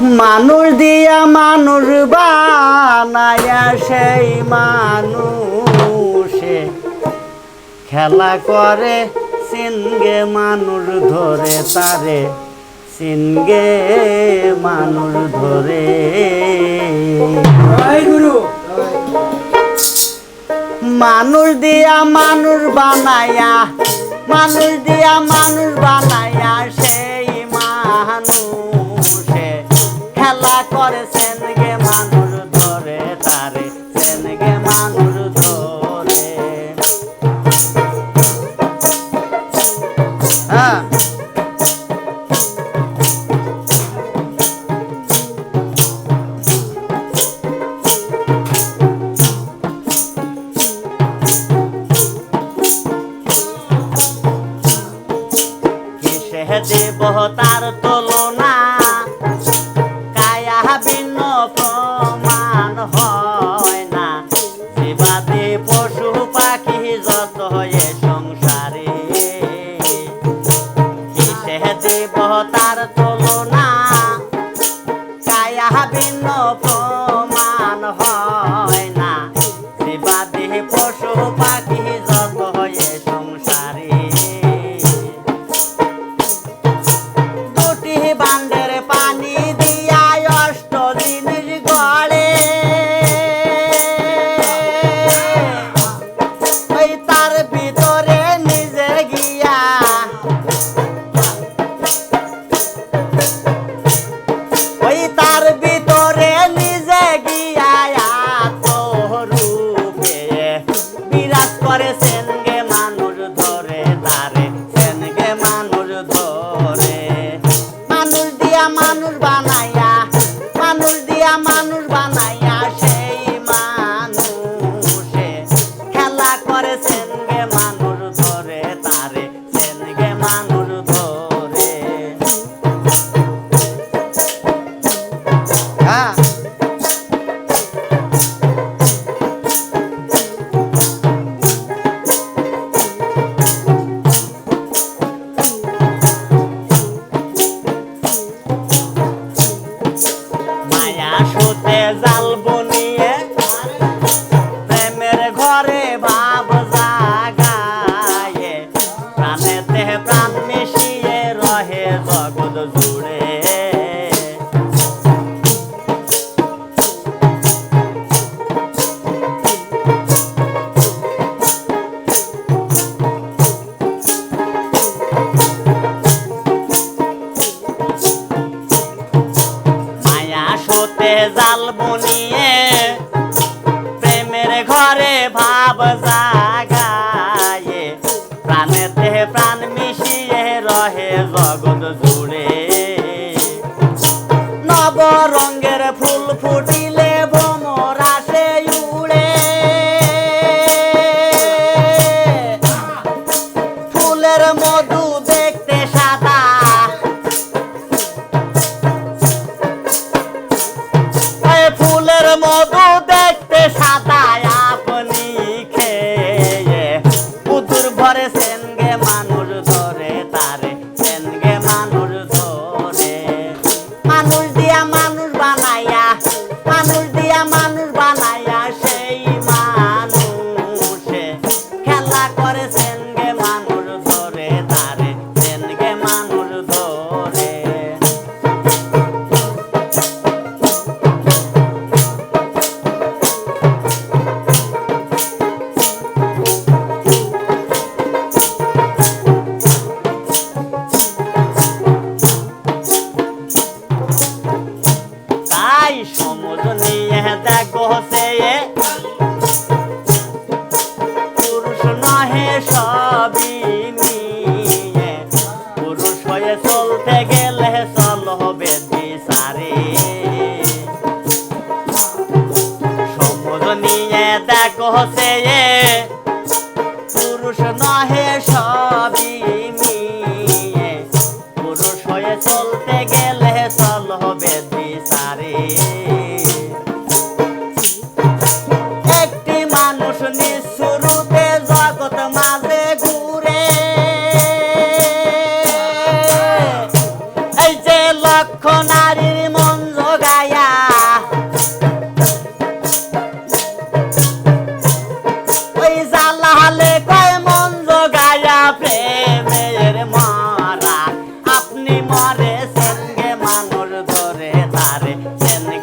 মানুষ দিয়া মানুষ বানায়া সেই মানুষে। খেলা করে সিনগে মানুষ ধরে তারে। সিনগে মানুষ ধরে। মানুষ দিয়া মানুষ বানায়া মানুষ দিয়া মানুষ বানায়া সেই মানুষ। করে সেনগে মানুষ ধরে তারে সেনগে মানুষ আহা ভিন্ন হাতে জাল বনিয়ে প্রেমের ঘরে ভাব জাগায়ে প্রাণেতে প্রাণ মিশিয়ে রহে জগৎ জুড়ে। প্রাণ মিশিয়ে জগৎ জুড়ে। নব রঙের ফুল ফুটিলে দেখো সে পুরুষ নহে সবই নিয়ে পুরুষ হয়ে চলতে গেলে চল হবে দিশারে। and